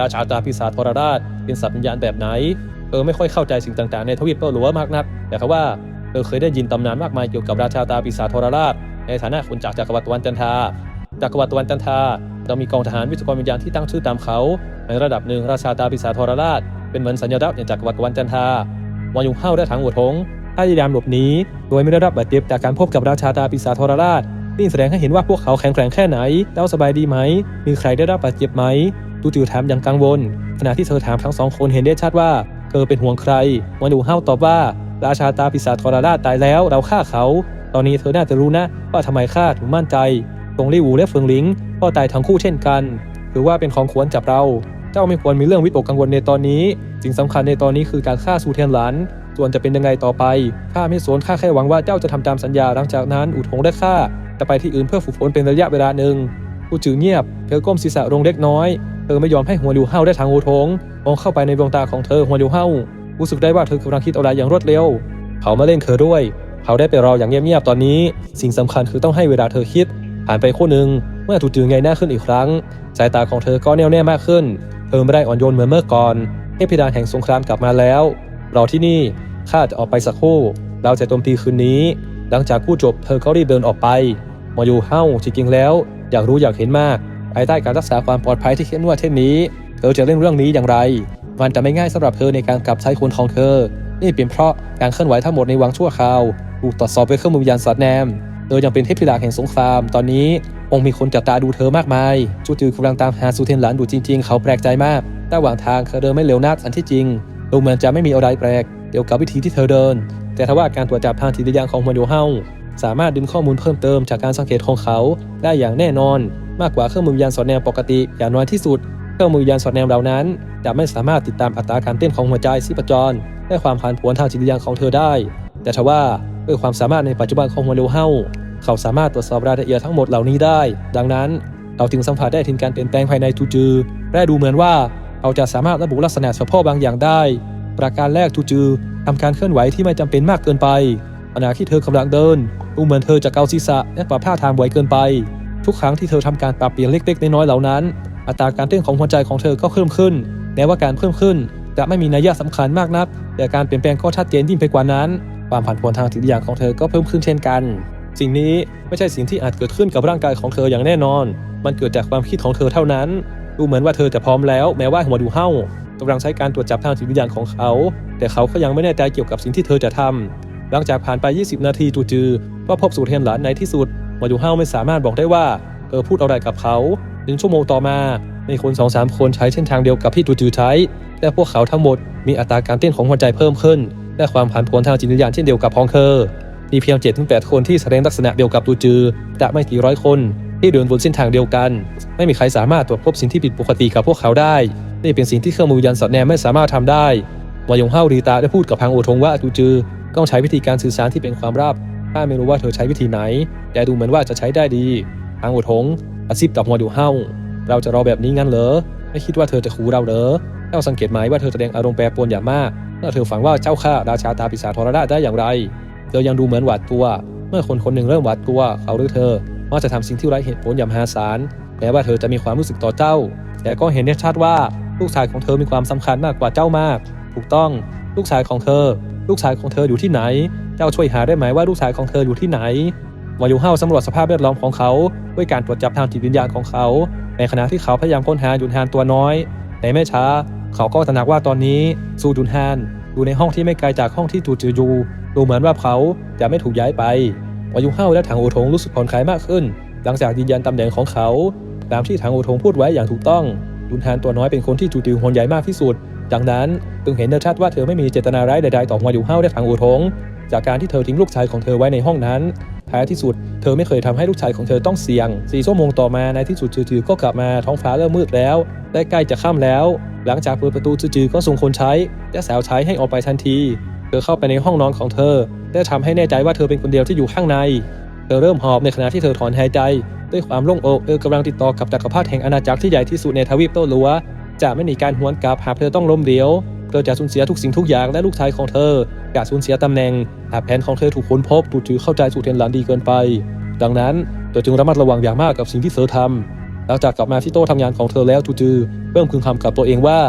ราชาตาพิศาทรราช เป็นสัตว์วิญญาณแบบไหน เออไม่ค่อยเข้าใจสิ่งต่างๆ ในทวีปเปอร์หลัวมากนัก แต่เขาว่าเออเคยได้ยินตำนานมากมายเกี่ยวกับราชาตาปีศาทรราช ในฐานะคนจากจักรวรรดิตวันจันทาจักรวรรดิตวันจันทาเรามีกองทหารวิศวกรวิญญาณที่ตั้งชื่อตามเขา ในระดับหนึ่งราชาตาปีศาทรราช เป็นเหมือนสัญลักษณ์ในจักรวรรดิตวันจันทาวายุงเฮ้าและถังหัวทงพยายามหลบหนีโดยไม่ได้รับบาดเจ็บจากการพบกับราชาตาปีศาทรราชนี่แสดงให้เห็นว่าพวกเขาแข็งแกร่งแค่ไหนแล้วสบายดีไหม มีใครได้รับบาดเจ็บไหม ตูจิวถามอย่างกังวล ขณะที่เธอถามทั้งสองคนเห็นได้ชัดว่า เธอเป็นห่วงใครวายุงเฮาตอบว่า ราชาตาปีศาจทรราชตายแล้วเราฆ่าเขา ตอนนี้เธอน่าจะรู้นะ ว่าทำไมข้าถึงมั่นใจตรงลี่วูและเฟิงหลิงก็ตายทั้งคู่เช่นกันหรือว่าเป็นของควรจับเรา เจ้าไม่ควรมีเรื่องวิตกกังวลในตอนนี้สิ่งสำคัญในตอนนี้คือการฆ่าสูเทียนหลานส่วนจะเป็นยังไงต่อไปข้าไม่สนข้าแค่หวังว่าเจ้าจะทำตามสัญญาหลังจากนั้นอุทงและข้าจะไปที่อื่นเพื่อฝึกฝนเป็นระยะเวลาหนึ่ง ผู้จือเงียบ เธอก้มศีรษะลงเล็กน้อย เธอไม่ยอมให้หัวหลิวเฮาได้ทางอุทงมองเข้าไปในดวงตาของเธอหัวหลิวเฮารู้สึกได้ว่าเธอกำลังคิดอะไรอย่างรวดเร็ว เขามาเล่นเธอด้วย เขาได้ไปรออย่างเงียบๆตอนนี้ สิ่งสำคัญคือต้องให้เวลาเธอคิด ผ่านไปคู่หนึ่งเมื่อถูกจือไงหน้าขึ้นอีกครั้ง สายตาของเธอก็แน่วแน่มากขึ้น เธอไม่ได้อ่อนโยนเหมือนเมื่อก่อนเทพธิดาแห่งสงครามกลับมาแล้วรอที่นี่ข้าจะออกไปสักครู่เราจะโจมตีคืนนี้ หลังจากพูดจบเธอก็รีบเดินออกไปมาอยู่เฮ้าจริงๆแล้ว อยากรู้อยากเห็นมากภายใต้การรักษาความปลอดภัยที่เข้มงวดเช่นนี้ เธอจะเล่นเรื่องนี้อย่างไร มันจะไม่ง่ายสำหรับเธอในการกลับใช้คนของเธอ นี่เป็นเพราะการเคลื่อนไหวทั้งหมดในวังชั่วคราวถูกตรวจสอบด้วยเครื่องมือวิญญาณสัตว์แนมเธอยังเป็นเทพธิดาแห่งสงคราม ตอนนี้องคงมีคนจับตาดูเธอมากมายจูจือกำลังตามหาซูเทนหลานดูจริง ๆ เขาแปลกใจมากแต่หว่างทางเธอเดินไม่เร็วนักอันที่จริงดูเหมือนจะไม่มีอะไรแปลกเกี่ยวกับวิธีที่เธอเดิน แต่ทว่าการตรวจจับทางจิตวิญญาณของมันโยเฮา สามารถดึงข้อมูลเพิ่มเติมจากการสังเกตของเขา ได้อย่างแน่นอน มากกว่าเครื่องมือวิญญาณสอดแนมปกติอย่างน้อยที่สุด เครื่องมือวิญญาณสอดแนมเหล่านั้น จะไม่สามารถติดตามอัตราการเต้นของหัวใจชีพจรและความผันผวนทางจิตวิญญาณของเธอได้ แต่ทว่าด้วยความสามารถในปัจจุบันของมันโยเฮาเขาสามารถตรวจสอบรายละเอียดทั้งหมดเหล่านี้ได้ ดังนั้นเราจึงสัมผัสได้ถึงการเปลี่ยนแปลงภายในจูจือและดูเหมือนว่าเขาจะสามารถระบุลักษณะเฉพาะบางอย่างได้ ประการแรกจูจือทำการเคลื่อนไหวที่ไม่จำเป็นมากเกินไป ขณะที่เธอกำลังเดินดูเหมือนเธอจะเกาศีรษะและปรับท่าทางบ่อยเกินไป ทุกครั้งที่เธอทำการปรับเปลี่ยนเล็กๆ น้อยๆเหล่านั้น อัตราการเต้นของหัวใจของเธอก็เพิ่มขึ้นแม้ว่าการเพิ่มขึ้น จะไม่มีนัยสำคัญมากนัก แต่การเปลี่ยนแปลงก็ชัดเจนยิ่งไปกว่านั้น ความผันผวนทางจิตวิญญาของเธอก็เพิ่มขึ้นเช่นกัน สิ่งนี้ไม่ใช่สิ่งที่อาจเกิดขึ้นกับร่างกายของเธออย่างแน่นอน มันเกิดจากความคิดของเธอเท่านั้น ดูเหมือนว่าเธอจะพร้อมแล้ว แม้ว่าหัวดูเฮ้ากำลังใช้การตรวจจับทางจิตวิญญาณของเขา แต่เขาก็ยังไม่แน่ใจเกี่ยวกับสิ่งที่เธอจะทำ หลังจากผ่านไป 20 นาทีจูจือ ก็พบสูตรเทียนหลานในที่สุดหัวดูเฮ้าไม่สามารถบอกได้ว่าเธอพูดอะไรกับเขาหนึ่งชั่วโมงต่อมามีคนสองสามคนใช้เส้นทางเดียวกับที่จูจือใช้ และพวกเขาทั้งหมดมีอัตราการเต้นของหัวใจเพิ่มขึ้น และความผันผวนทางจิตวิญญาณเช่นเดียวกับของเธอมีเพียง7-8ถึงแคนที่แสดงลักษณะเดียวกับตูจือแต่ไม่กี่ร้อยคนที่เดินบนเส้นทางเดียวกัน ไม่มีใครสามารถตรวจพบสิ่งที่ผิดปกติกับพวกเขาได้ นี่เป็นสิ่งที่เครื่องมือวิญญาณสอดแนมไม่สามารถทำได้วายงเฮารีตาได้พูดกับพังโอทงว่าตูจือ ต้องใช้วิธีการสื่อสารที่เป็นความลับข้าไม่รู้ว่าเธอใช้วิธีไหน แต่ดูเหมือนว่าจะใช้ได้ดีพังโอทงกระซิบกับวายงเฮาเราจะรอแบบนี้งั้นเหรอ ไม่คิดว่าเธอจะขู่เราเหรอ เจ้าสังเกตไหมว่าเธอแสดงอารมณ์แปรปรวนอย่างมากเมื่อเธอฝันว่าเจ้าข้าราชาตาปีศาจทรราชได้อย่างไร เธอยังดูเหมือนหวาดกลัว เมื่อคนคนหนึ่งเริ่มหวาดกลัว เขาหรือเธอมักจะทำสิ่งที่ไร้เหตุผลอย่างมหาศาลแม้ว่าเธอจะมีความรู้สึกต่อเจ้า แต่ก็เห็นได้ชัดว่าลูกชายของเธอมีความสำคัญมากกว่าเจ้ามาก ถูกต้อง ลูกชายของเธอ ลูกชายของเธออยู่ที่ไหน เจ้าช่วยหาได้ไหมว่าลูกชายของเธออยู่ที่ไหนวายุเฮาสำรวจสภาพแวดล้อมของเขาด้วยการตรวจจับทางจิตวิญญาณของเขา ในขณะที่เขาพยายามค้นหายุนฮานตัวน้อย ในไม่ช้า เขาก็ตระหนักว่าตอนนี้ซูจุนฮานอยู่ในห้องที่ไม่ไกลจากห้องที่จูจือยูดูเหมือนว่าเขาจะไม่ถูกย้ายไปวายุเฮาและถังโอทงรู้สึกผ่อนคลายมากขึ้น หลังจากยืนยันตำแหน่งของเขา ตามที่ถังโอทงพูดไว้อย่างถูกต้องยุนฮานตัวน้อยเป็นคนที่จูติวห่วงใยมากที่สุด ดังนั้นจึงเห็นได้ชัดว่าเธอไม่มีเจตนาร้ายใดๆต่อวายุเฮาและถังโอทงจากการที่เธอทิ้งลูกชายของเธอไว้ในห้องนั้นท้ายที่สุดเธอไม่เคยทำให้ลูกชายของเธอต้องเสี่ยงสี่ชั่วโมงต่อมาในที่สุดจือๆก็กลับมาท้องฟ้าเริ่มมืดแล้วและใกล้จะค่ำแล้ว หลังจากเปิดประตูจือๆก็ส่งคนใช้และสาวใช้ให้ออกไปทันที เธอเข้าไปในห้องนอนของเธอ และทำให้แน่ใจว่าเธอเป็นคนเดียวที่อยู่ข้างใน เธอเริ่มหอบในขณะที่เธอถอนหายใจ ด้วยความโล่งอกเธอกำลังติดต่อกับจักรพรรดิแห่งอาณาจักรที่ใหญ่ที่สุดในทวีปโตลัว จะไม่มีการหวนกลับหากเธอต้องล้มเหลวเธอจะสูญเสียทุกสิ่งทุกอย่างและลูกชายของเธอจะสูญเสียตำแหน่งหากแผนของเธอถูกค้นพบถูกถือเข้าใจสู่เทียนหลานดีเกินไป ดังนั้นเธอจึงระมัดระวังอย่างมากกับสิ่งที่เธอทำหลังจากกลับมาที่โต๊ะทำงานของเธอแล้วจู่ๆเริ่มพึมพำกับตัวเองว่า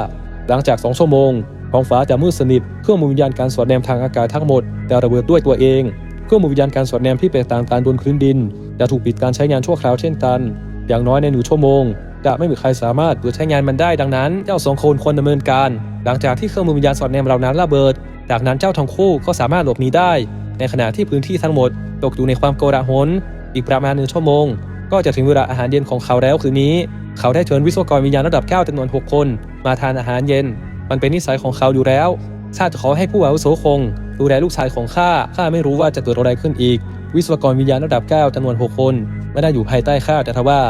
หลังจากสองชั่วโมงท้องฟ้าจะมืดสนิทเครื่องมือวิญญาณการสอดแนมทางอากาศทั้งหมดจะระเบิดด้วยตัวเองเครื่องมือวิญญาณการสอดแนมที่แตกต่างกันบนพื้นดินจะถูกปิดการใช้งานชั่วคราวเช่นกัน อย่างน้อยในหนึ่งชั่วโมง จะไม่มีใครสามารถเปิดใช้งานมันได้ดังนั้นเจ้าสองคนควรดำเนินการ หลังจากที่เครื่องมือวิญญาณสอดแนมเหล่านั้นระเบิด จากนั้นเจ้าทั้งคู่ก็สามารถหลบหนีได้ ในขณะที่พื้นที่ทั้งหมด ตกอยู่ในความโกลาหลอีกประมาณหนึ่งชั่วโมง ก็จะถึงเวลาอาหารเย็นของเขาแล้วคืนนี้ เขาได้เชิญวิศวกรวิญญาณระดับ9จำนวน6คน มาทานอาหารเย็น มันเป็นนิสัยของเขาอยู่แล้วข้าจะขอให้ผู้อาวุโสคง ดูแลลูกชายของข้าข้าไม่รู้ว่าจะเกิดอะไรขึ้นอีก วิศวกรวิญญาณระดับ9จำนวน6คน ไม่ได้อยู่ภายใต้ข้าแต่ทว่า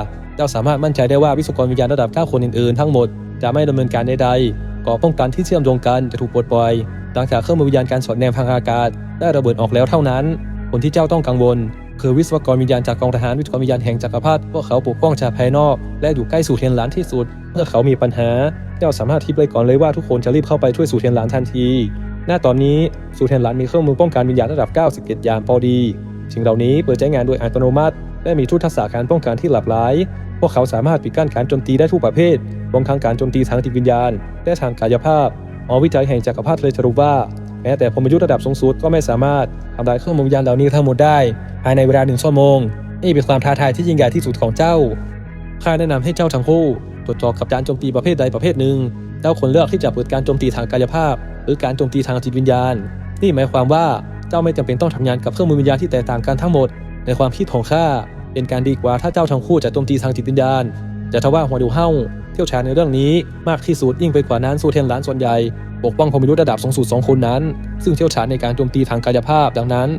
จ้าสามารถมั่นใจได้ว่าวิศวกรวิญญาณระดับ 9 คนอื่นๆทั้งหมดจะไม่ดำเนินการใดๆก่อป้องกันที่เชื่อมโยงกันจะถูกปลดปล่อยหลังจากเครื่องมือวิญญาณการสอดแนมทางอากาศ ได้ระเบิดออกแล้วเท่านั้นผลที่เจ้าต้องกังวล คือวิศวกรวิญญาณจากกองทหารวิศวกรวิญญาณแห่งจักรพรรดิพวกเขาปกป้องจากภายนอก และอยู่ใกล้สู่เทียนหลานที่สุด เมื่อเขามีปัญหา เจ้าสามารถทิปเลยก่อนเลยว่าทุกคนจะรีบเข้าไปช่วยสู่เทียนหลานทันที หน้าตอนนี้สู่เทียนหลานมีเครื่องมือป้องกันวิญญาณระดับ91ยางพอดีสิ่งเหล่านี้เปิดใช้งานโดยอัตโนมัติ และมีทุกทักษะการป้องกันที่หลากหลาย พวกเขาสามารถปิดกั้นการโจมตีได้ทุกประเภท รวมทั้งการโจมตีทางจิตวิญญาณ และทางกายภาพหอวิจัยแห่งจักรพรรดิเลยสรุปว่าแม้แต่พรหมยุทธ์ระดับสูงสุดก็ไม่สามารถทำลายเครื่องมือวิญญาณเหล่านี้ทั้งหมดได้ ภายในเวลาหนึ่งชั่วโมง นี่เป็นความท้าทายที่ยิ่งใหญ่ที่สุดของเจ้า ข้าแนะนำให้เจ้าทั้งคู่ตรวจสอบกับการโจมตีประเภทใดประเภทหนึ่ง เจ้าควรเลือกที่จะเปิดการโจมตีทางกายภาพ หรือการโจมตีทางจิตวิญญาณ นี่หมายความว่าเจ้าไม่จำเป็นต้องทำงานกับเครื่องมือวิญญาณที่แตกต่างกันทั้งหมด ในความคิดของข้า เป็นการดีกว่าถ้าเจ้าทั้งคู่จะโจมตีทางจิตวิญญาณแต่ทว่าหัวดูเฮ้าเที่ยวชาญในเรื่องนี้มากที่สุดยิ่งไปกว่านั้นสู้เทียนหลานส่วนใหญ่ปกป้องพรหมยุทธ์ระดับสูงสุดสองคนนั้น ซึ่งเชี่ยวชาญในการโจมตีทางกายภาพดังนั้น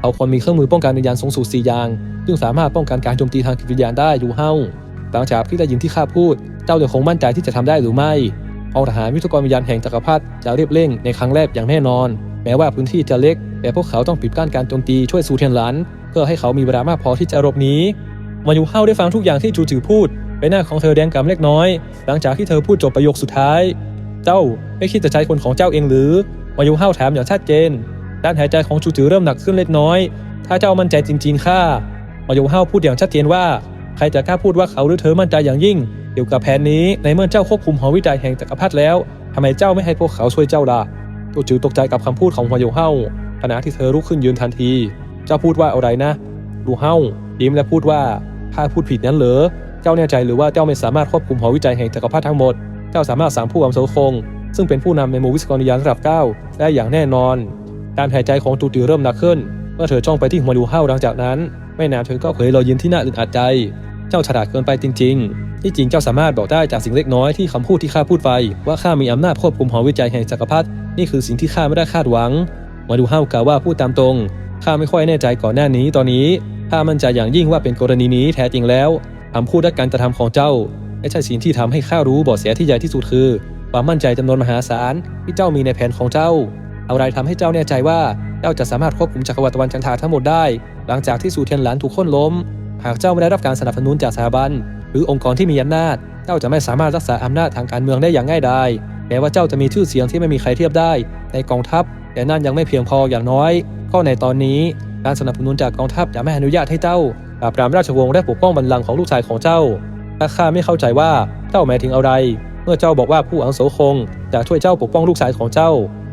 เขาควรมีเครื่องมือป้องกันวิญญาณสูงสุด4อย่าง ซึ่งสามารถป้องกันการโจมตีทางจิตวิญญาณได้อยู่เฮ้าหลังจากที่ได้ยินที่ข้าพูด เจ้าจะคงมั่นใจที่จะทำได้หรือไม่องทหารวิศวกรวิญญาณแห่งจักรพรรดิจะเรียบเร่งในครั้งแรกอย่างแน่นอน แม้ว่าพื้นที่จะเล็ก แต่พวกเขาต้องปิดกั้นการโจมตีช่วยสูเทียนหลานเพื่อให้เขามีเวลามากพอที่จะหลบหนีมายูเฮาได้ฟังทุกอย่างที่จูจือพูดใบหน้าของเธอแดงกำเล็กน้อย หลังจากที่เธอพูดจบประโยคสุดท้าย เจ้าไม่คิดจะใช้คนของเจ้าเองหรือมายูเฮาถามอย่างชัดเจนด้านหายใจของจูจือเริ่มหนักขึ้นเล็กน้อย ถ้าเจ้ามั่นใจจริงๆข้ามายูเฮาพูดอย่างชัดเจนว่า ใครจะกล้าพูดว่าเขาหรือเธอมั่นใจอย่างยิ่งเกี่ยวกับแผนนี้ในเมื่อเจ้าควบคุมหอวิจัยแห่งจักรพรรดิแล้วทำไมเจ้าไม่ให้พวกเขาช่วยเจ้าล่ะจูจือตกใจกับคำพูดของฮวโยเฮา ขณะที่เธอลุกขึ้นยืนทันที เจ้าพูดว่าอะไรนะดูเฮ้ายิ้มและพูดว่าข้าพูดผิดนั้นเหรอเจ้าแน่ใจหรือว่าเจ้าไม่สามารถควบคุมหอวิจัยแห่งจักรพรรดิทั้งหมด เจ้าสามารถสั่งผู้อาวุโสคง ซึ่งเป็นผู้นำในหมู่วิศวกรวิญญาณระดับ9ได้อย่างแน่นอน การหายใจของจูจือเริ่มหนักขึ้น เมื่อเธอจ้องไปที่หัวดูเฮาหลังจากนั้น ไม่นานเธอก็เผยรอยยิ้มที่น่าอึดอัดใจ เจ้าฉลาดเกินไปจริง ๆ ที่จริงเจ้าสามารถบอกได้จากสิ่งเล็กน้อยที่คำพูดที่ข้าพูดไปว่าข้ามีอำนาจควบคุมหอวิจัยแห่งจักรพรรดินี่คือสิ่งที่ข้าไม่ได้คาดหวัง มาดูเฮาวกล่าวว่าพูดตามตรง ข้าไม่ค่อยแน่ใจก่อนหน้านี้ตอนนี้ ข้ามั่นใจอย่างยิ่งว่าเป็นกรณีนี้แท้จริงแล้วคำพูดและการกระทำของเจ้าไม่ใช่สิ่งที่ทำให้ข้ารู้เบาะแสที่ใหญ่ที่สุดคือ ความมั่นใจจำนวนมหาศาลที่เจ้ามีในแผนของเจ้าอะไรทำให้เจ้าแน่ใจว่าเจ้าจะสามารถควบคุมจักรวรรดิตะวันจันทราทั้งหมดได้ หลังจากที่สูเทียนหลานถูกโค่นล้ม หากเจ้าไม่ได้รับการสนับสนุนจากสถาบัน หรือองค์กรที่มีอำนาจ เจ้าจะไม่สามารถรักษาอำนาจทางการเมืองได้อย่างง่ายดายแม้ว่าเจ้าจะมีชื่อเสียงที่ไม่มีใครเทียบได้ ในกองทัพ แต่นั่นยังไม่เพียงพออย่างน้อย ก็ในตอนนี้การสนับสนุนจากกองทัพจะไม่อนุญาตให้เจ้าปราบปรามราชวงศ์และปกป้องบัลลังก์ของลูกชายของเจ้าถ้าข้าไม่เข้าใจว่าเจ้าหมายถึงอะไร เมื่อเจ้าบอกว่าผู้อาวุโสคงจะช่วยเจ้าปกป้องลูกชายของเจ้า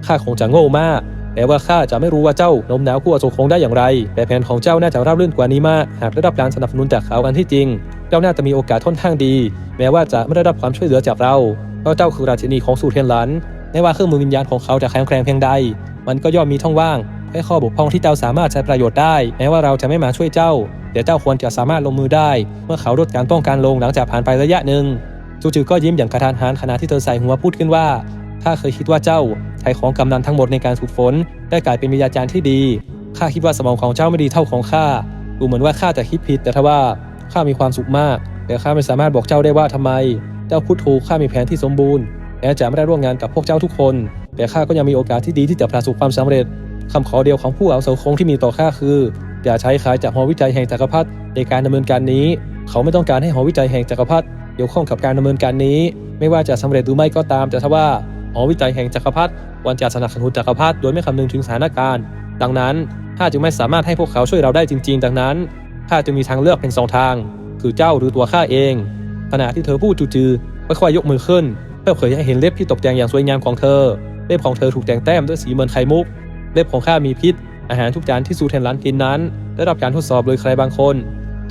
ข้าคงจะโง่มากแต่ว่าข้าจะไม่รู้ว่าเจ้าโน้มน้าวผู้อาวุโสคงได้อย่างไร แต่แผนของเจ้าน่าจะราบรื่นกว่านี้มากหากได้รับการสนับสนุนจากเขาอันที่จริง เจ้าน่าจะมีโอกาสค่อนข้างดี แม้ว่าจะไม่ได้รับความช่วยเหลือจากเราเพราะเจ้าคือราชินีของสูเทียนหลัน ไม่ว่าเครื่องมือวิญญาณของเขาจะแข็งแกร่งเพียงใด มันก็ย่อมมีช่องว่างให้ข้อบกพร่องที่เจ้าสามารถใช้ประโยชน์ได้ แม้ว่าเราจะไม่มาช่วยเจ้า แต่เจ้าควรจะสามารถลงมือได้ เมื่อเขาลดการป้องกันลงหลังจากผ่านไประยะหนึ่งจูจือก็ยิ้มอย่างกระทานหันขณะที่เธอใส่หัวพูดขึ้นว่าถ้าเคยคิดว่าเจ้าใช้ของกำนันทั้งหมดในการฝึกฝนได้กลายเป็นวิญญาจารย์ที่ดีข้าคิดว่าสมองของเจ้าไม่ดีเท่าของข้าดูเหมือนว่าข้าจะคิดผิด แต่ทว่าข้ามีความสุขมาก แต่ข้าไม่สามารถบอกเจ้าได้ว่าทำไม เจ้าพูดถูกข้ามีแผนที่สมบูรณ์ แม้จะไม่ได้ร่วมงานกับพวกเจ้าทุกคน แต่ข้าก็ยังมีโอกาสที่ดีที่จะประสบความสำเร็จคำขอเดียวของผู้อาวุโสคงที่มีต่อข้าคือ อย่าใช้ขายจากหอวิจัยแห่งจักรพรรดิในการดำเนินการนี้ เขาไม่ต้องการให้หอวิจัยแห่งจักรพรรดิเกี่ยวข้องกับการดำเนินการนี้ ไม่ว่าจะสำเร็จหรือไม่ก็ตามแต่ถ้าว่าหอวิจัยแห่งจักรพรรดิควรจะสนับสนุนจักรพรรดิโดยไม่คำนึงถึงสถานการณ์ ดังนั้นข้าจึงไม่สามารถให้พวกเขาช่วยเราได้จริง ๆ ดังนั้นข้าจึงมีทางเลือกเป็นสองทาง คือเจ้าหรือตัวข้าเองขณะที่เธอพูดจือๆค่อยๆยกมือขึ้น อเผยให้เห็นเล็บที่ตกแต่งอย่างสวยงามของเธอ เล็บของเธอถูกแต่งแต้มด้วยสีเหมือนไข่มุก เล็บของข้ามีพิษ อาหารทุกจานที่ซูเทนลันกินนั้น ได้รับการทดสอบโดยใครบางคน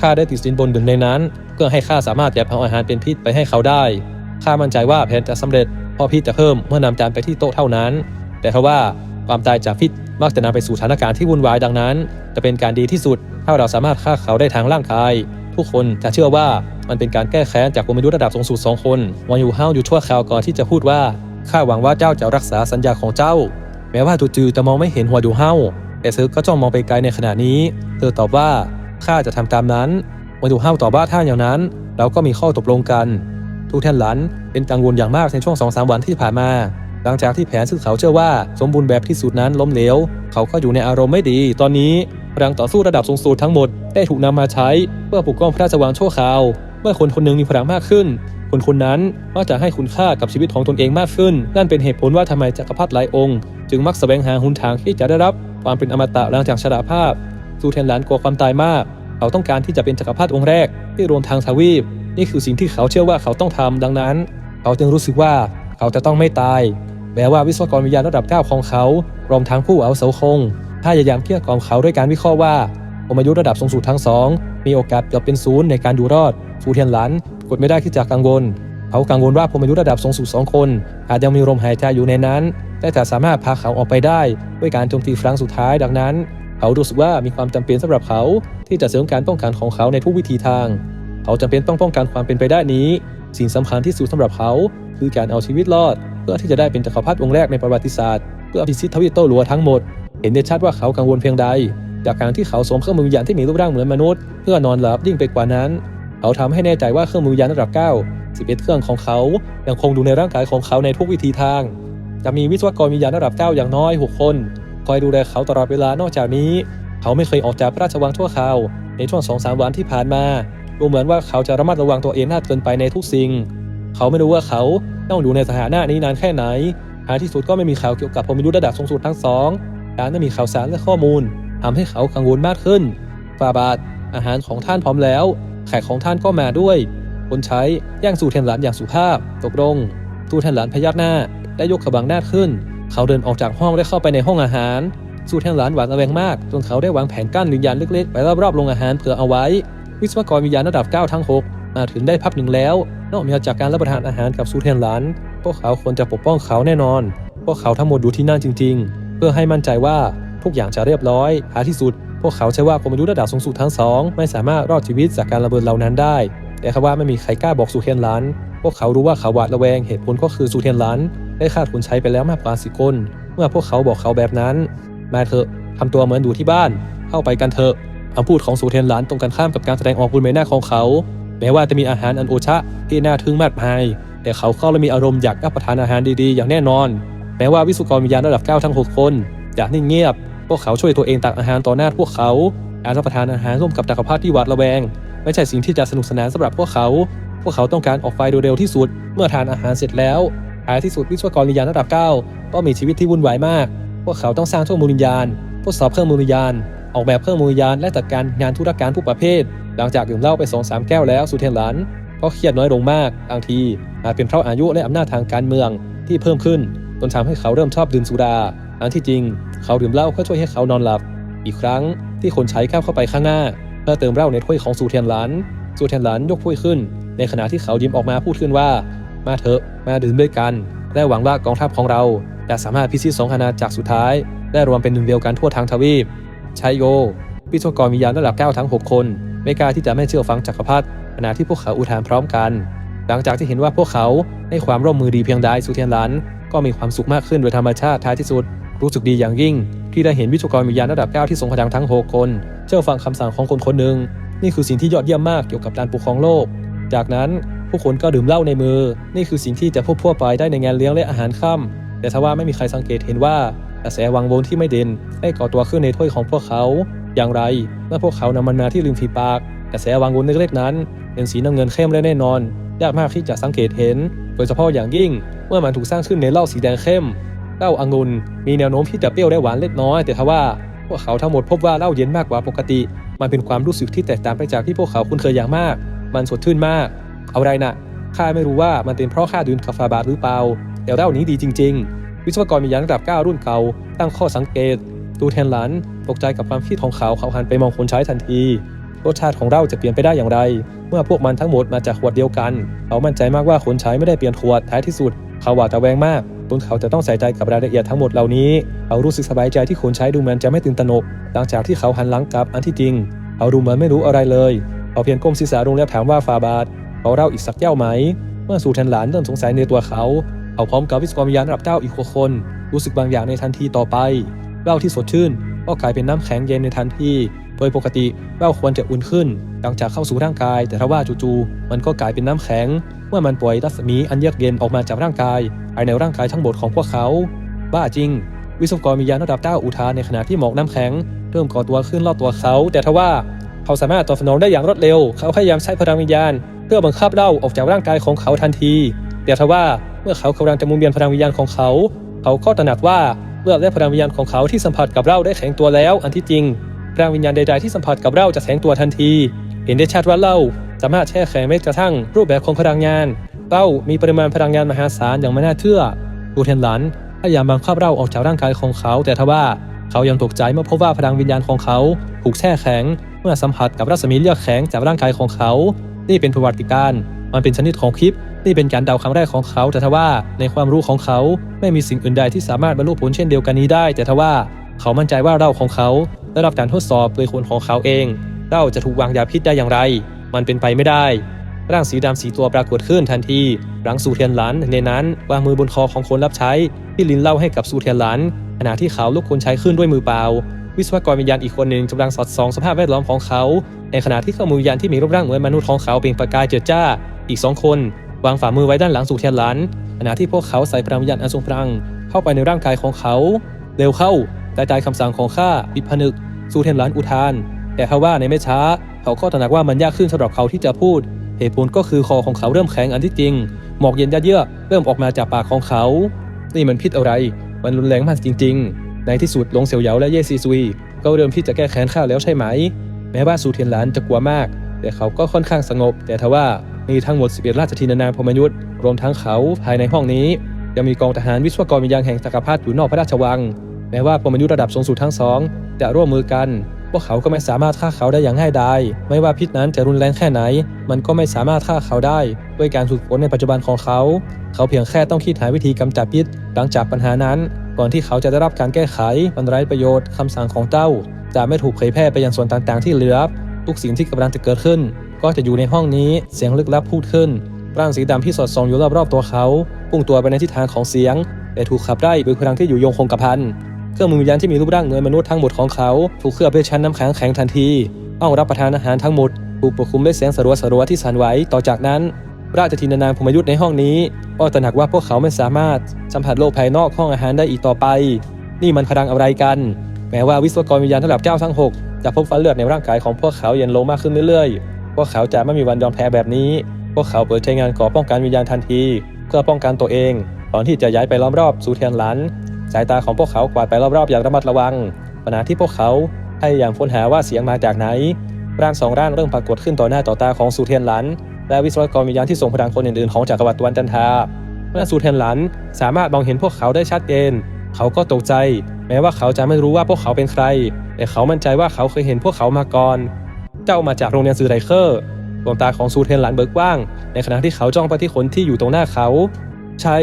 ข้าได้ติดสินบนหนึ่งในนั้น เพื่อให้ข้าสามารถยัดเอาอาหารเป็นพิษไปให้เขาได้ ข้ามั่นใจว่าแผนจะสำเร็จเพราะพิษจะเพิ่มเมื่อนำจานไปที่โต๊ะเท่านั้น แต่ทว่าความตายจากพิษมักจะนำไปสู่สถานการณ์ที่วุ่นวายดังนั้น จะเป็นการดีที่สุดถ้าเราสามารถฆ่าเขาได้ทางร่างกาย ทุกคนจะเชื่อว่ามันเป็นการแก้แค้นจากกรมยุทธ์ระดับสูงสุดสองคนวางอยู่ห้าอยู่ชั่วคราวก่อนที่จะพูดว่าข้าหวังว่าเจ้าจะรักษาสัญญาของเจ้า แม้ว่าจูจือจะมองไม่เห็นหัวยูเฮาแต่เธอก็จ้องมองไปไกลในขณะนี้ เธอตอบว่าข้าจะทำตามนั้นหัวอยู่เฮาตอบว่าถ้าอย่างนั้นเราก็มีข้อตกลงกัน ทุกท่านหลันเป็นกังวลอย่างมากในช่วงสองสามวันที่ผ่านมา หลังจากที่แผนซึ่งเขาเชื่อว่าสมบูรณ์แบบที่สุดนั้นล้มเหลว เขาก็อยู่ในอารมณ์ไม่ดี ตอนนี้พลังต่อสู้ระดับสูงสุดทั้งหมดได้ถูกนำมาใช้ เพื่อปกป้องพระราชวังชั่วคราว เมื่อคนคนหนึ่งมีพลังมากขึ้น คนคนนั้นมักจะให้คุณค่ากับชีวิตของตนเองมากขึ้น นั่นเป็นเหตุผลว่าทำไมจักรพรรดิหลายองค์ จึงมักแสวงหาหนทางที่จะได้รับความเป็นอมตะหลังจากชราภาพซูเทนหลานกลัวความตายมาก เขาต้องการที่จะเป็นจักรพรรดิองค์แรก ที่รวมทางทวีป นี่คือสิ่งที่เขาเชื่อว่าเขาต้องทำดังนั้น เขาจึงรู้สึกว่าเขาจะต้องไม่ตาย แม้ว่าวิศวกรวิญญาณระดับเก้าของเขารวมทั้งผู้อาวุโสคงพยายามเกลี้ยกล่อมเขาด้วยการวิเคราะห์ว่าอมยุระดับสูงสุดทั้งสองมีโอกาสเกือบเป็นศูนย์ในการอยู่รอดฟูเทียนหลันกดไม่ได้ที่จะกังวล เขากังวลว่าพมายุระดับสูงสุดสองคน อาจยังมีลมหายใจอยู่ในนั้น แต่จะสามารถพาเขาออกไปได้ ด้วยการโจมตีครั้งสุดท้ายดังนั้น เขารู้สึกว่ามีความจำเป็นสำหรับเขา ที่จะเสริมการป้องกันของเขาในทุกวิธีทาง เขาจำเป็นต้องป้องกันความเป็นไปได้นี้ สิ่งสำคัญที่สุดสำหรับเขา คือการเอาชีวิตรอด พื่อที่จะได้เป็นจักรพรรดิองค์แรกในประวัติศาสตร์ เพื่อพิชิตทวีปโต้หลัวทั้งหมด เห็นได้ชัดว่าเขากังวลเพียงใด จากการที่เขาสวมเครื่องมือวิญญาณที่มีรูปร่างเหมือนมนุษย์ เพื่อนอนหลับยิ่งไปกว่านั้น เขาทำให้แน่ใจว่าเครื่องมือวิญญาณระดับ 9 11 เครื่องของเขา ยังคงดูในร่างกายของเขาในทุกวิธีทาง จะมีวิศวกรวิญญาณระดับ 9 อย่างน้อย 6 คน คอยดูแลเขาตลอดเวลานอกจากนี้ เขาไม่เคยออกจากพระราชวังชั่วคราว ในช่วงสองสามวันที่ผ่านมาดูเหมือนว่าเขาจะระมัดระวังตัวเองมากเกินไปในทุกสิ่ง เขาไม่รู้ว่าเขา ต้องอยู่ในสถานะนี้นานแค่ไหนท้ายที่สุดก็ไม่มีข่าวเกี่ยวกับพมยุระดับสูงสุดทั้งสองการไม่มีข่าวสารและข้อมูลทำให้เขากังวลมากขึ้นฟาบาทอาหารของท่านพร้อมแล้ว แขกของท่านก็มาด้วย คนใช้ย่างสู่เทนหลานอย่างสุภาพ ตกลงสู่เทนหลานพยักหน้าและยกขบังหน้าขึ้น เขาเดินออกจากห้องและเข้าไปในห้องอาหาร สู่เทนหลานหวาดระแวงมาก จนเขาได้วางแผนกั้นวิญญาณเล็กๆไว้รอบๆโรงอาหารเผื่อเอาไว้ วิศวกรวิญญาณระดับ 9 ทั้ง 6 มาถึงได้พับหนึ่งแล้ว นอกจากการรับประทานอาหารกับซูเทนหลาน พวกเขาควรจะปกป้องเขาแน่นอน พวกเขาทั้งหมดอยู่ที่นั่นจริง ๆ เพื่อให้มั่นใจว่าทุกอย่างจะเรียบร้อยท้าที่สุด พวกเขาใช้ว่ากรมยุทธ์ระดับสูงสุดทั้งสองไม่สามารถรอดชีวิตจากการระเบิดเหล่านั้นได้ แต่เขาว่าไม่มีใครกล้าบอกซูเทนหลาน พวกเขารู้ว่าเขาหวาดระแวงเหตุผลก็คือซูเทนหลานได้ฆ่าคนใช้ไปแล้วมากกว่าสิคนเมื่อพวกเขาบอกเขาแบบนั้น มาเถอะทำตัวเหมือนอยู่ที่บ้าน เข้าไปกันเถอะคำพูดของซูเทนหลานตรงกันข้ามกับการแสดงออกบนใบหน้าของเขา แม้ว่าจะมีอาหารอันโอชะที่น่าทึ่งมากมาย แต่เขาก็เลยมีอารมณ์อยากรับประทานอาหารดีๆ อย่างแน่นอน แม้ว่าวิศวกรวิญญาณระดับ9ทั้ง 6 คนจะนิ่งเงียบ พวกเขาช่วยตัวเองตักอาหารต่อหน้าพวกเขา การรับประทานอาหารร่วมกับจักรพรรดิที่หวาดระแวง ไม่ใช่สิ่งที่จะสนุกสนานสำหรับพวกเขา พวกเขาต้องการออกไฟโดยเร็วที่สุด เมื่อทานอาหารเสร็จแล้วท้ายที่สุดวิศวกรวิญญาณระดับ 9 ก็มีชีวิตที่วุ่นวายมาก พวกเขาต้องสร้างเครื่องมือวิญญาณทดสอบเครื่องมือวิญญาณ ออกแบบเครื่องมือวิญญาณและจัดการงานธุรการทุกประเภท หลังจากดื่มเหล้าไปสองสามแก้วแล้วสุเทนหลันก็เครียดน้อยลงมากบางทีอาจเป็นเพราะอายุและอำนาจทางการเมืองที่เพิ่มขึ้นจนทำให้เขาเริ่มชอบดื่มสุราอันที่จริง เขาดื่มเหล้าเพื่อช่วยให้เขานอนหลับ อีกครั้งที่คนใช้ข้าวเข้าไปข้างหน้า เพื่อเติมเหล้าในถ้วยของสูเทียนหลันสูเทียนหลันยกถ้วยขึ้น ในขณะที่เขายิ้มออกมาพูดขึ้นว่า มาเถอะมาดื่มด้วยกัน และหวังว่ากองทัพของเราจะสามารถพิชิตสองอาณาจักรสุดท้าย และรวมเป็นหนึ่งเดียวกันทั่วทางทวีป ชัยโยวิศวกรวิญญาณระดับ9ทั้ง 6 คน ไม่กล้าที่จะไม่เชื่อฟังจักรพรรดิขณะที่พวกเขาอุทานพร้อมกัน หลังจากที่เห็นว่าพวกเขาให้ความร่วมมือดีเพียงใดสุเทียนหลัน ก็มีความสุขมากขึ้นโดยธรรมชาติท้ายที่สุด รู้สึกดีอย่างยิ่ง ที่ได้เห็นวิศวกรวิญญาณระดับ9ที่ทรงพลังทั้ง 6 คน เชื่อฟังคำสั่งของคนคนหนึ่งนี่คือสิ่งที่ยอดเยี่ยมมากเกี่ยวกับการปกครองโลก จากนั้นผู้คนก็ดื่มเหล้าในมือ นี่คือสิ่งที่จะพบทั่วไปได้ในงานเลี้ยงและอาหารค่ำแต่ทว่าไม่มีใครสังเกตเห็นว่า กระแสวังวนที่ไม่เด่นได้ก่อตัวขึ้นในถ้วยของพวกเขา อย่างไรเมื่อพวกเขานำมันมาที่ริมฝีปาก กระแสวังวนเล็กๆนั้น เป็นสีน้ำเงินเข้มและแน่นอน ยากมากที่จะสังเกตเห็น โดยเฉพาะอย่างยิ่ง เมื่อมันถูกสร้างขึ้นในเหล้าสีแดงเข้มเหล้าองุ่นมีแนวโน้มที่จะเปรี้ยวและหวานเล็กน้อย แต่ทว่าพวกเขาทั้งหมดพบว่าเหล้าเย็นมากกว่าปกติ มันเป็นความรู้สึกที่แตกต่างไปจากที่พวกเขาคุ้นเคยอย่างมาก มันสดชื่นมาก เอาไรนะข้าไม่รู้ว่ามันเป็นเพราะข้าดื่มกาแฟบาทหรือเปล่าแต่เหล้านี้ดีจริง ๆ วิศวกรมียานระดับ 9 รุ่นเก่า ตั้งข้อสังเกตตูแทนหลันตกใจกับความคิดของเขาเขาหันไปมองคนใช้ทันทีรสชาติของเหล้าจะเปลี่ยนไปได้อย่างไร เมื่อพวกมันทั้งหมดมาจากขวดเดียวกัน เขามั่นใจมากว่าคนใช้ไม่ได้เปลี่ยนขวดท้ายที่สุด เขาหวาดระแวงมากจนเขาจะต้องใส่ใจกับรายละเอียดทั้งหมดเหล่านี้ เขารู้สึกสบายใจที่คนใช้ดูเหมือนจะไม่ตื่นตระหนก หลังจากที่เขาหันหลังกลับอันที่จริง เขาดูเหมือนไม่รู้อะไรเลย เขาเพียงก้มศีรษะลงแล้วถามว่าฟาบาทเขาเล่าอีกสักแก้วไหม เมื่อสู่แทนหลานเริ่มสงสัยในตัวเขา เขาพร้อมกับวิศวกรวิญญาณระดับเจ้าอีกคน รู้สึกบางอย่างในทันทีต่อไปเหล้าที่สดชื่นก็กลายเป็นน้ำแข็งเย็นในทันที โดยปกติเหล้าควรจะอุ่นขึ้น หลังจากเข้าสู่ร่างกาย แต่ถ้าว่าจู่ๆมันก็กลายเป็นน้ำแข็ง เมื่อมันปล่อยรัศมีอันเยือกเย็นออกมาจากร่างกายภายในร่างกายทั้งหมดของพวกเขา บ้าจริง วิศวกรวิญญาณระดับเจ้าอุทานในขณะที่หมอกน้ำแข็งเริ่มก่อตัวขึ้นรอบตัวเขา แต่ทว่าเขาสามารถตอบสนองได้อย่างรวดเร็ว เขาพยายามใช้พลังวิญญาณ เพื่อบังคับเหล้าออกจากร่างกายของเขาทันที แต่ทว่า เมื่อเขากำลังจะมุนเวียนพลังวิญญาณของเขา เขาก็ตระหนักว่าเลือดและพลังวิญญาณของเขาที่สัมผัสกับเหล้าได้แข็งตัวแล้ว อันที่จริงพลังวิญญาณใดๆที่สัมผัสกับเหล้าจะแข็งตัวทันที เห็นได้ชัดว่าเหล้าสามารถแช่แข็งแม้กระทั่งรูปแบบของพลังงานเหล้ามีปริมาณพลังงานมหาศาลอย่างไม่น่าเชื่อดูเทนหลันพยายามบังคับเหล้าออกจากร่างกายของเขา แต่ทว่าเขายังตกใจเมื่อพบว่าพลังวิญญาณของเขาถูกแช่แข็ง เมื่อสัมผัสกับรัศมีเลือดแข็งจากร่างกายของเขา นี่เป็นประวัติการ มันเป็นชนิดของคลิป นี่เป็นการเดาครั้งแรกของเขา แต่ทว่าในความรู้ของเขาไม่มีสิ่งอื่นใดที่สามารถบรรลุผลเช่นเดียวกันนี้ได้ แต่ทว่าเขามั่นใจว่าเราของเขาได้รับการทดสอบโดยคนของเขาเองเราจะถูกวางยาพิษได้อย่างไร มันเป็นไปไม่ได้ ร่างสีดำสีตัวปรากฏขึ้นทันทีหลังสูเทียนหลันในนั้นวางมือบนคอของคนรับใช้ที่ลินเล่าให้กับสูเทียนหลันขณะที่เขาลุกคนใช้ขึ้นด้วยมือเปล่าวิศวกรวิญญาณอีกคนหนึ่งกำลังสอดส่องสภาพแวดล้อมของเขา ในขณะที่เครื่องมือวิญญาณที่มีรูปร่างเหมือนมนุษย์ของเขาเปล่งประกายเจิดจ้า อีกสองคน วางฝ่ามือไว้ด้านหลังสู่เทียนหลันขณะที่พวกเขาใส่พลังวิญญาณอันทรงพลังเข้าไปในร่างกายของเขา เร็วเข้ากระจายคำสั่งของข้าปิดผนึก สู่เทียนหลันอุทาน แต่ทว่าในไม่ช้า เขาก็ตระหนักว่ามันยากขึ้นสำหรับเขาที่จะพูด เหตุผลก็คือคอของเขาเริ่มแข็งอันที่จริง หมอกเย็นยัดเยือกเริ่มออกมาจากปากของเขา นี่มันพิษอะไร มันรุนแรงมากจริง ๆ ในที่สุดหลงเสี่ยวเหยาและเย่ซีซุย ก็เริ่มที่จะแก้แค้นข้าแล้วใช่ไหม แม้ว่าสูเทียนหลานจะกลัวมาก แต่เขาก็ค่อนข้างสงบ แต่ทว่า มีทั้งหมด 11 ราชธินานามพมยุทธ์รวมทั้งเขาภายในห้องนี้ยังมีกองทหารวิศวกรวิญญาณแห่งจักรพรรดิอยู่นอกพระราชวัง แม้ว่าพมยุทธ์ระดับสูงสุดทั้งสองจะร่วมมือกัน พวกเขาก็ไม่สามารถฆ่าเขาได้อย่างง่ายดายไม่ว่าพิษนั้นจะรุนแรงแค่ไหน มันก็ไม่สามารถฆ่าเขาได้ ด้วยการฝึกฝนในปัจจุบันของเขา เขาเพียงแค่ต้องคิดหาวิธีกำจัดพิษ หลังจากปัญหานั้น ก่อนที่เขาจะได้รับการแก้ไขมันไร้ประโยชน์คำสั่งของเจ้า จะไม่ถูกเผยแพร่ไปยังส่วนต่างๆ ที่เหลือทุกสิ่งที่กำลังจะเกิดขึ้น ก็จะอยู่ในห้องนี้เสียงลึกลับพูดขึ้น ร่างสีดำที่สอดส่องอยู่รอบๆตัวเขาพุ่งตัวไปในทิศทางของเสียง แต่ถูกขับไล่ด้วยพลังที่อยู่ยงคงกระพันเครื่องมือวิญญาณที่มีรูปร่างเหมือนมนุษย์ทั้งหมดของเขา ถูกเคลือบด้วยชั้นน้ำแข็งแข็งทันทีห้องรับประทานอาหารทั้งหมดถูกปกคลุมด้วยเสียงสรัวสรัวๆที่สั่นไหวต่อจากนั้น ราชธินานามพมยุทธ์ในห้องนี้ก็ตระหนักว่าพวกเขาไม่สามารถสัมผัสโลกภายนอกห้องอาหารได้อีกต่อไป นี่มันพลังอะไรกัน แม้ว่าวิศวกรวิญญาณระดับเจ้าทั้งหกจะพบฟันเลือดในร่างกายของพวกเขาเย็นลงมากขึ้นเรื่อยๆ พวกเขาจะไม่มีวันยอมแพ้แบบนี้ พวกเขาเปิดใช้งานก่อป้องกันวิญญาณทันที เพื่อป้องกันตัวเองก่อนที่จะย้ายไปล้อมรอบสู่เทียนหลัน สายตาของพวกเขากวาดไปรอบๆอย่างระมัดระวังขณะที่พวกเขาพยายามค้นหาว่าเสียงมาจากไหน ร่างสองร่างเริ่มปรากฏขึ้นต่อหน้าต่อตาของสูเทียนหลัน และวิศวกรวิญญาณที่ทรงพลังคนอื่นๆของจักรวรรดิตวันจันทาเมื่อสูเทียนหลันสามารถมองเห็นพวกเขาได้ชัดเจนเขาก็ตกใจ แม้ว่าเขาจะไม่รู้ว่าพวกเขาเป็นใคร แต่เขามั่นใจว่าเขาเคยเห็นพวกเขามาก่อน เจ้ามาจากโรงเรียนซือไรเคอร์ดวงตาของสูเทนหลันเบิกกว้าง ในขณะที่เขาจ้องไปที่คนที่อยู่ตรงหน้าเขา ใช่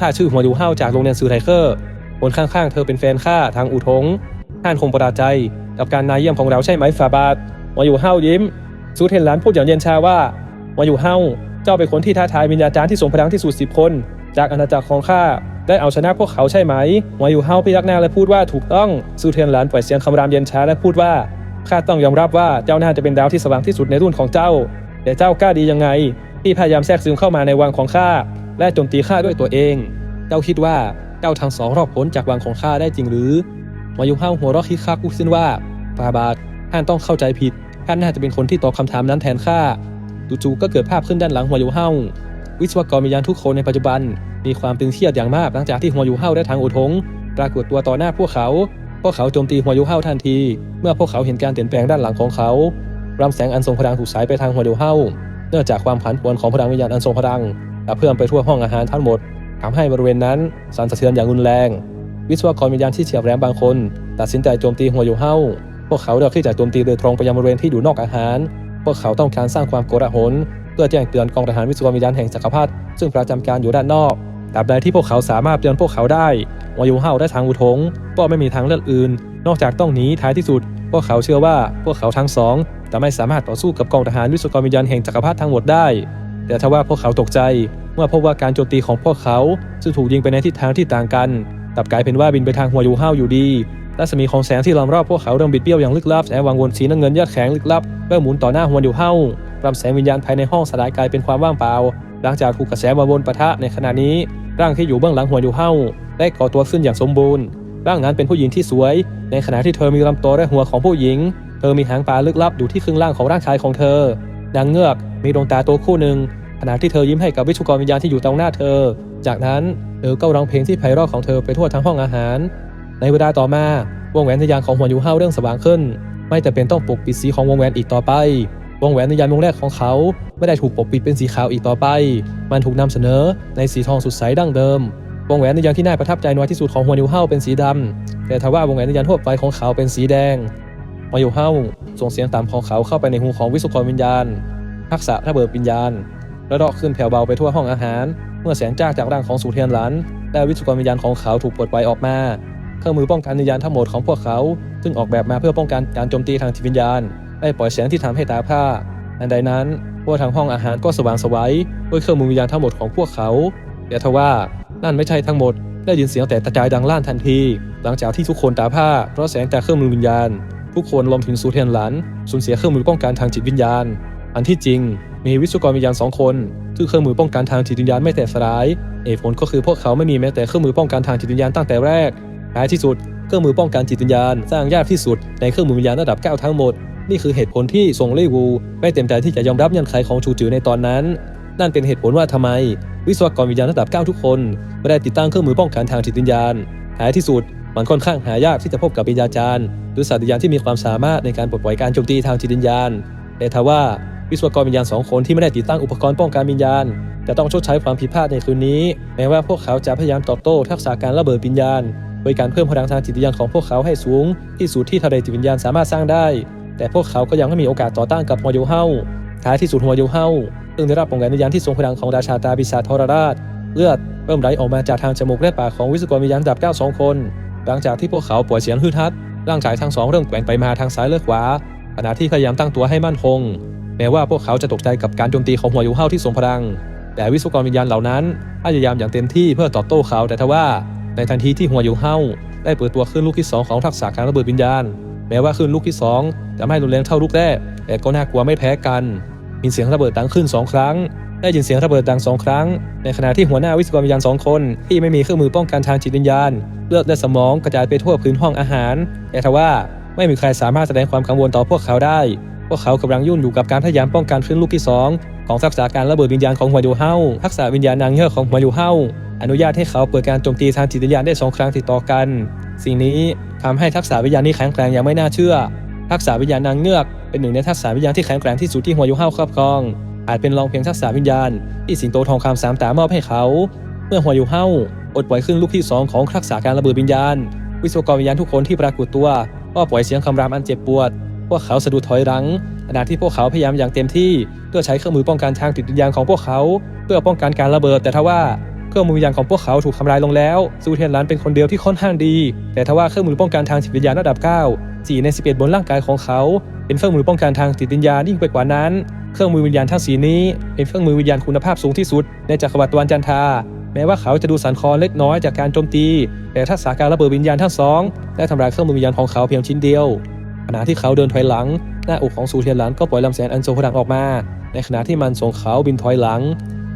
ข้าชื่อหัวยูเฮาจากโรงเรียนซือไรเคอร์ คนข้างๆ เธอเป็นแฟนข้าทางอูทงท่านคงประหลาดใจ กับการนายเยี่ยมของเราใช่ไหมฟาบาทมาอยู่เฮายิ้มซูเทนหลานพูดอย่างเย็นชาว่ามาอยู่เฮาเจ้าเป็นคนที่ท้าทายวิญญาจารย์ที่ทรงพลังที่สุดสิบคน จากอาณาจักรของข้าได้เอาชนะพวกเขาใช่ไหมมาอยู่เฮาพยักหน้าและพูดว่าถูกต้องซูเทนหลานปล่อยเสียงคำรามเย็นชาและพูดว่า ข้าต้องยอมรับว่าเจ้าน่าจะเป็นดาวที่สว่างที่สุดในรุ่นของเจ้า แต่เจ้ากล้าดียังไง ที่พยายามแทรกซึมเข้ามาในวังของข้าและโจมตีข้าด้วยตัวเอง เจ้าคิดว่าเจ้าทั้งสองรอบพ้นจากวังของข้าได้จริงหรือมายุห้าหัวเราะคิกคักพูดขึ้นว่าฟาบาทท่านต้องเข้าใจผิดท่านน่าจะเป็นคนที่ตอบคำถามนั้นแทนข้าจู่ๆก็เกิดภาพขึ้นด้านหลังหัวยูเฮาวิศวกรวิญญาณทุกคนในปัจจุบัน มีความตึงเครียดอย่างมากหลังจากที่หัวยูเฮาและทางอุทง ปรากฏตัวต่อหน้าพวกเขา พวกเขาโจมตีหัวยูเฮาทันที เมื่อพวกเขาเห็นการเปลี่ยนแปลงด้านหลังของเขารำแสงอันทรงพลังถูกสายไปทางหัวยูเฮาเนื่องจากความผันผวนของพลังวิญญาณอันทรงพลังกระเพื่อมไปทั่วห้องอาหารทั้งหมดทำให้บริเวณนั้นสั่นสะเทือนอย่างรุนแรง วิศวกรวิญญาณที่เฉียบแหลมบางคน ตัดสินใจโจมตีหัวอยู่เฮาพวกเขาเลือกที่จะโจมตีโดยตรงไปยังบริเวณที่อยู่นอกอาหาร พวกเขาต้องการสร้างความโกลาหลเพื่อแจ้งเตือนกองทหารวิศวกรวิญญาณแห่งจักรพรรดิซึ่งประจำการอยู่ด้านนอก ตราบใดที่พวกเขาสามารถเตือนพวกเขาได้วอยู่เฮาได้ทางอุทงก็ไม่มีทางเลือกอื่น นอกจากต้องหนีท้ายที่สุด พวกเขาเชื่อว่าพวกเขาทั้งสองจะไม่สามารถต่อสู้กับกองทหารวิศวกรวิญญาณแห่งจักรพรรดิทั้งหมดได้ แต่ทว่าพวกเขาตกใจ เมื่อพบว่าการโจมตีของพวกเขาซึ่งถูกยิงไปในทิศทางที่ต่างกันกลับกลายเป็นว่าบินไปทางหัวยูห้าอยู่ดีรัศมีของแสงที่ล้อมรอบพวกเขาเริ่มบิดเบี้ยวอย่างลึกลับแสงวังวนสีน้ำเงินยอดแข็งลึกลับเริ่มหมุนต่อหน้าหัวยูห้ารำแสงวิญญาณภายในห้องสลายกลายเป็นความว่างเปล่า หลังจากถูกกระแสวังวนปะทะในขณะนี้ ร่างที่อยู่เบื้องหลังหัวยูห้าได้ก่อตัวขึ้นอย่างสมบูรณ์ ร่างนั้นเป็นผู้หญิงที่สวย ในขณะที่เธอมีลำตัวและหัวของผู้หญิง เธอมีหางปลาลึกลับอยู่ที่ครึ่งล่างของร่างกายของเธอดังเงือกมีดวงตาตัวคู่หนึ่งขณะที่เธอยิ้มให้กับวิชุกรวิญญาณที่อยู่ตรงหน้าเธอ จากนั้นเธอก็ร้องเพลงที่ไพเราะของเธอไปทั่วทั้งห้องอาหาร ในเวลาต่อมาวงแหวนวิญญาณของหัวยูเฮาเรื่องสว่างขึ้น ไม่แต่เป็นต้องปกปิดสีของวงแหวนอีกต่อไป วงแหวนวิญญาณวงแรกของเขา ไม่ได้ถูกปกปิดเป็นสีขาวอีกต่อไป มันถูกนำเสนอในสีทองสดใสดั้งเดิม วงแหวนวิญญาณที่น่าประทับใจน้อยที่สุดของหัวยูเฮาเป็นสีดำแต่ทว่าวงแหวนวิญญาณทั่วไปของเขาเป็นสีแดงหัวยูเฮาส่งเสียงต่ำของเขาเข้าไปในหูของวิสุกรวิญญาณ ทักษะระเบิดวิญญาณระดอกขึ้นแผ่วเบาไปทั่วห้องอาหาร เมื่อแสงจ้าจากร่างของสูเทียนหลันและวิศวกรวิญญาณของเขาถูกปลดปล่อยออกมาเครื่องมือป้องกันวิญญาณทั้งหมดของพวกเขา ซึ่งออกแบบมาเพื่อป้องกันการโจมตีทางจิตวิญญาณ ได้ปล่อยแสงที่ทำให้ตาพร่าอันใดนั้นทั่วทางห้องอาหารก็สว่างสวัยด้วยเครื่องมือวิญญาณทั้งหมดของพวกเขา แต่ทว่านั่นไม่ใช่ทั้งหมด ได้ยินเสียงแต่กระจายดังลั่นทันที หลังจากที่ทุกคนตาผ้าเพราะแสงจากเครื่องมือวิญญาณ ทุกคนรวมถึงสูเทียนหลันสูญเสียเครื่องมือป้องกันทางจิตวิญญาณ อันที่จริง มีวิศวกรวิญญาณสองคนซึ่งเครื่องมือป้องกันทางจิตวิญญาณไม่แตกสลายเหตุผลก็คือพวกเขาไม่มีแม้แต่เครื่องมือป้องกันทางจิตวิญญาณตั้งแต่แรกท้ายที่สุดเครื่องมือป้องกันจิตวิญญาณสร้างยากที่สุดในเครื่องมือวิญญาณระดับ9ทั้งหมด นี่คือเหตุผลที่ทรงเล่วูไม่เต็มใจที่จะยอมรับเงื่อนไขของชูจือในตอนนั้น นั่นเป็นเหตุผลว่าทำไม วิศวกรวิญญาณระดับ 9 ทุกคนไม่ได้ติดตั้งเครื่องมือป้องกันทางจิตวิญญาณท้ายที่สุดมันค่อนข้างหายากที่จะพบกับวิญญาจารย์หรือสัตว์วิญญาณที่มีความสามารถในการปลดปล่อยการโจมตีทางจิตวิญญาณแต่ทว่าวิศวกรวิญญาณสองคนที่ไม่ได้ติดตั้งอุปกรณ์ป้องกันวิญญาณจะต้องชดใช้ความผิดพลาดในคืนนี้ แม้ว่าพวกเขาจะพยายามตอบโต้ทักษะการระเบิดวิญญาณโดยการเพิ่มพลังทางจิตวิญญาณของพวกเขาให้สูง ที่สุดที่ทะเลจิตวิญญาณสามารถสร้างได้ แต่พวกเขาก็ยังไม่มีโอกาสต่อต้านกับหัวโยเฮาท้ายที่สุดหัวโยเฮาซึ่งได้รับปองแหวนวิญญาณที่ทรงพลังของราชาตาปิศาทรราช เลือดเริ่มไหลออกมาจากทางจมูกและปากของวิศวกรวิญญาณดับเก้าสองคน หลังจากที่พวกเขาปล่อยเสียงฮืดฮัดร่างกายทั้งสองเริ่มแกว่งไปมาทางซ้ายและขวาขณะที่พยายามตั้งตัวให้มั่นคง แม้ว่าพวกเขาจะตกใจกับการโจมตีของหัวยูเฮาที่ทรงพลัง แต่วิศวกรวิญญาณเหล่านั้นพยายามอย่างเต็มที่เพื่อตอบโต้เขาแต่ทว่า ในทันทีที่หัวยูเฮาได้เปิดตัวขึ้นลูกที่สองของทักษะการระเบิดวิญญาณ แม้ว่าขึ้นลูกที่สองจะไม่รุนแรงเท่าลูกแรก แต่ก็น่ากลัวไม่แพ้กัน มีเสียงระเบิดดังขึ้นสองครั้ง ได้ยินเสียงระเบิดดังสองครั้ง ในขณะที่หัวหน้าวิศวกรวิญญาณสองคน ที่ไม่มีเครื่องมือป้องกันทางจิตวิญญาณ เลือดและสมองกระจายไปทั่วพื้นห้องอาหาร แต่ทว่าไม่มีใครสามารถแสดงความกังวลต่อพวกเขาได้ พวกเขากำลังยุ่งอยู่กับการพยายามป้องกันขึ้นลูกที่สองของทักษะการระเบิดวิญญาณของหัวยูเฮาทักษะวิญญาณนางเงือกของหัวยูเฮา อนุญาตให้เขาเปิดการโจมตีทางจิตวิญญาณได้สองครั้งติดต่อกัน สิ่งนี้ทำให้ทักษะวิญญาณนี้แข็งแกร่งอย่างไม่น่าเชื่อ ทักษะวิญญาณนางเงือกเป็นหนึ่งในทักษะวิญญาณที่แข็งแกร่งที่สุดที่หัวยูเฮาครอบครอง อาจเป็นรองเพียงทักษะวิญญาณ ที่สิงโตทองคำสามตามอบให้เขา เมื่อหัวยูเฮาปลดปล่อยครึ่งลูกที่สองของทักษะการระเบิดวิญญาณ วิศวกรวิญญาณทุกคนที่ปรากฏตัวก็ปล่อยเสียงคำรามอันเจ็บปวด พวกเขาสะดุดถอยหลังขณะที่พวกเขาพยายามอย่างเต็มที่เพื่อใช้เครื่องมือป้องกันทางจิตวิญญาณของพวกเขา เพื่อป้องกันการระเบิดแต่ทว่า เครื่องมือวิญญาณของพวกเขาถูกทำลายลงแล้วซูเทียนหลันเป็นคนเดียวที่ค่อนข้างดี แต่ทว่าเครื่องมือป้องกันทางจิตวิญญาณระดับ 9 4 ใน 11 บนร่างกายของเขา เป็นเครื่องมือป้องกันทางจิตวิญญาณยิ่งไปกว่านั้น เครื่องมือวิญญาณทั้งสีนี้ เป็นเครื่องมือวิญญาณคุณภาพสูงที่สุดในจักรวรรดิตะวันจันทราแม้ว่าเขาจะดูสันคลอนเล็กน้อยจากการโจมตี แต่ทักษะการระเบิดวิญญาณทั้งสองได้ทำลายเครื่องมือวิญญาณของเขาเพียงชิ้นเดียวขณะที่เขาเดินถอยหลัง หน้าอกของซูเทียนหลันก็ปล่อยลำแสงอันทรงพลังออกมา ในขณะที่มันส่งเขาบินถอยหลัง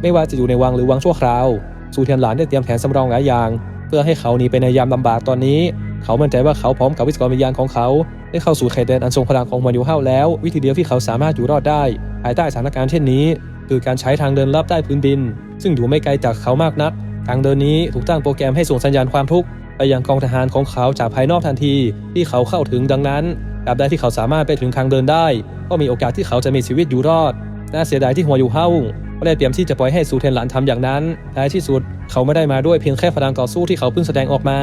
ไม่ว่าจะอยู่ในวังหรือวังชั่วคราว ซูเทียนหลานได้เตรียมแผนสำรองหลายอย่าง เพื่อให้เขาหนีไปในยามลำบากตอนนี้ เขามั่นใจว่าเขาพร้อมกับวิศวกรวิญญาณของเขา ได้เข้าสู่เขตแดนอันทรงพลังของมันยูเฮาแล้ว วิธีเดียวที่เขาสามารถอยู่รอดได้ ภายใต้สถานการณ์เช่นนี้ คือการใช้ทางเดินลับใต้พื้นดิน ซึ่งอยู่ไม่ไกลจากเขามากนัก ทางเดินนี้ถูกตั้งโปรแกรมให้ส่งสัญญาณความทุกข์ไปยังกองทหารของเขาจากภายนอกทันที ที่เขาเข้าถึงดังนั้นตราบใดที่เขาสามารถไปถึงทางเดินได้ ก็มีโอกาสที่เขาจะมีชีวิตอยู่รอดน่าเสียดายที่หัวอยู่เฮ้า ได้เตรียมที่จะปล่อยให้ซูเทนหลานทำอย่างนั้นท้ายที่สุดเขาไม่ได้มาด้วยเพียงแค่พลังต่อสู้ที่เขาเพิ่งแสดงออกมา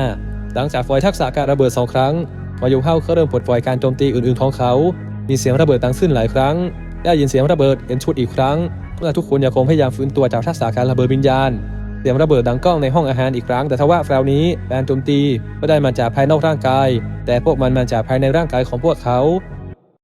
หลังจากปล่อยทักษะการระเบิดสองครั้งหัวอยู่เฮาก็เริ่มปลดปล่อยการโจมตีอื่นๆของเขา มีเสียงระเบิดดังขึ้นหลายครั้ง ได้ยินเสียงระเบิดเห็นชุดอีกครั้งเมื่อทุกคนยังคงพยายามฟื้นตัวจากทักษะการระเบิดวิญญาณเสียงระเบิดดังก้องในห้องอาหารอีกครั้ง แต่ทว่าคราวนี้การโจมตีไม่ได้มาจากภายนอกร่างกาย แต่พวกมันมาจากภายในร่างกายของพวกเขา